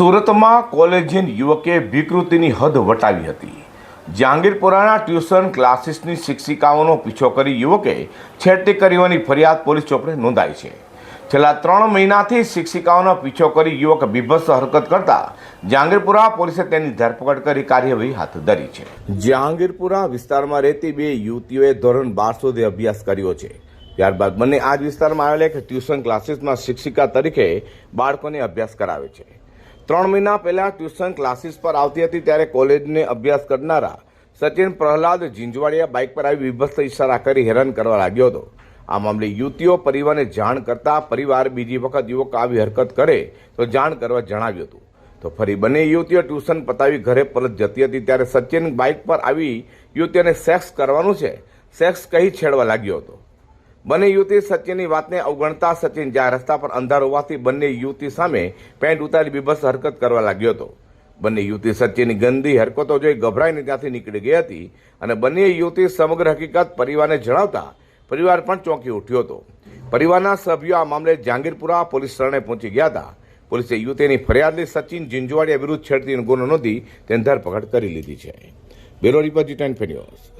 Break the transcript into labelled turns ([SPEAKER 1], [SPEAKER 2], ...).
[SPEAKER 1] સુરતમાં કોલેજિયન યુવકે વિકૃતિની હદ વટાવી હતી. જહાંગીરપુરાના ટ્યુશન ક્લાસીસની શિક્ષિકાઓનો પીછો કરી યુવકે છેડતી કરી ફરિયાદ પોલીસ ચોપડે નોંધાઈ છે. છેલ્લા ત્રણ મહિનાથી શિક્ષિકાઓનો પીછો કરી યુવક બીભત્સ હરકત કરતા જહાંગીરપુરા પોલીસે તેની ધરપકડ કરી કાર્યવાહી હાથ ધરી છે. જહાંગીરપુરા વિસ્તારમાં રહેતી બે યુવતીઓએ ધોરણ બાર સુધી અભ્યાસ કર્યો છે. ત્યારબાદ બંને આ જ વિસ્તારમાં આવેલા એક ટ્યુશન ક્લાસીસમાં શિક્ષિકા તરીકે બાળકોને અભ્યાસ કરાવે છે. ત્રણ મહિના પહેલાં ટ્યુશન ક્લાસીસ પર આવતી હતી ત્યારે કોલેજને અભ્યાસ કરનારા સચિન પ્રહલાદ ઝીંઝવાડિયા બાઇક પર આવી વિભત્સ ઇશારા કરી હેરાન કરવા લાગ્યો હતો. આ મામલે યુવતીઓ પરિવારને જાણ કરતા પરિવાર બીજી વખત યુવક આવી હરકત કરે તો જાણ કરવા જણાવ્યું હતું. તો ફરી બંને યુવતીઓ ટ્યુશન પતાવી ઘરે પરત જતી હતી ત્યારે સચિન બાઇક પર આવી યુવતીઓને સેક્સ કરવાનું છે. સેક્સ કહી છેડવા લાગ્યો હતો. બંને યુવતી સચિનની વાતને અવગણતા સચિન જ્યાં રસ્તા પર અંધાર હોવાથી બંને યુવતી સામે પેન્ટ ઉતારી બીભત્સ હરકત કરવા લાગ્યો હતો. બંને યુવતી સચિનની ગંદી હરકતો જોઈ ગભરાઈને ત્યાંથી નીકળી ગઈ હતી અને બંને યુવતી સમગ્ર હકીકત પરિવારને જણાવતા પરિવાર પણ ચોંકી ઉઠ્યો હતો. પરિવારના સભ્યો આ મામલે જહાંગીરપુરા પોલીસ શરણે પહોંચી ગયા હતા. પોલીસે યુવતીની ફરિયાદ સચિન જિંજવાડિયા વિરુદ્ધ છેડતીનો ગુનો નોંધી તેની ધરપકડ કરી લીધી છે. Bureau report ten